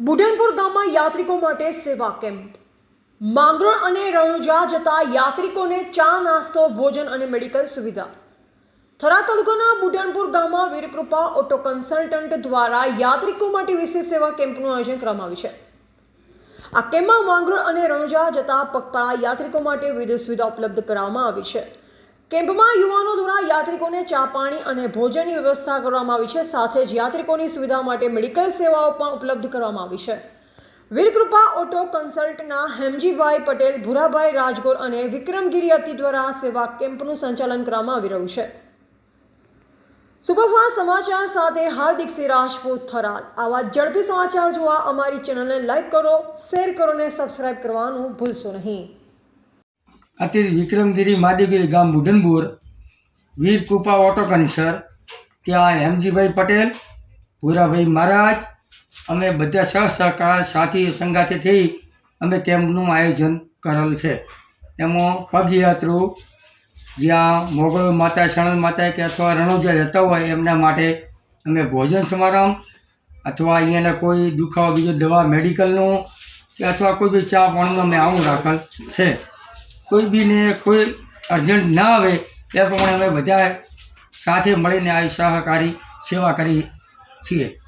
બુઢનપુર ગામમાં યાત્રિકો માટે સેવા કેમ્પ. માંગરોળ અને રણુજા જતા યાત્રિકોને ચા, નાસ્તો, ભોજન અને મેડિકલ સુવિધા. થરા તાલુકાના બુઢનપુર ગામમાં વીરકૃપા ઓટો કન્સલ્ટન્ટ દ્વારા યાત્રિકો માટે વિશેષ સેવા કેમ્પનું આયોજન કરવામાં આવ્યું છે. આ કેમ્પમાં માંગરોળ અને રણુજા જતા પગપાળા યાત્રિકો માટે વિવિધ સુવિધા ઉપલબ્ધ કરાવવામાં આવી છે. કેમ્પમાં યુવાનો દ્વારા યાત્રિકોને ચા, પાણી અને ભોજનની વ્યવસ્થા કરવામાં આવી છે. સાથે જ યાત્રિકોની સુવિધા માટે મેડિકલ સેવાઓ પણ ઉપલબ્ધ કરવામાં આવી છે. વીરકૃપા ઓટો કન્સલ્ટના હેમજીભાઈ પટેલ, ભુરાભાઈ રાજગોર અને વિક્રમગીરી અતિ દ્વારા સેવા કેમ્પનું સંચાલન કરવામાં આવી રહ્યું છે. સુપરફાસ્ટ સમાચાર સાથે હાર્દિક સિંહ રાજપૂત થરાદ. આવા ઝડપી સમાચાર જોવા અમારી ચેનલને લાઇક કરો, શેર કરો અને સબસ્ક્રાઇબ કરવાનું ભૂલશો નહીં. અત્યારે વિક્રમગીરી માદેગીરી ગામ બુઢનપુર વીર કૃપા ઓટો કન્સર ત્યાં હેમજીભાઈ પટેલ ભૂરાભાઈ મહારાજ અમે બધા સહ સહકાર સાથી સંગાથે થઈ અમે કેમ્પનું આયોજન કરેલ છે. એમાં પગયાત્રુ જ્યાં મોગલ માતા શણલ માતા કે અથવા રણોજા રહેતા હોય એમના માટે અમે ભોજન સમારંભ અથવા અહીંયાના કોઈ દુખાવો બીજો દવા મેડિકલનું કે અથવા કોઈ બી ચા પાણીનું અમે આવું રાખેલ છે. કોઈ બીને કોઈ અર્જન્ટ ના આવે, એ પ્રમાણે અમે બધા સાથે મળીને આ સહકારી સેવા કરી છીએ.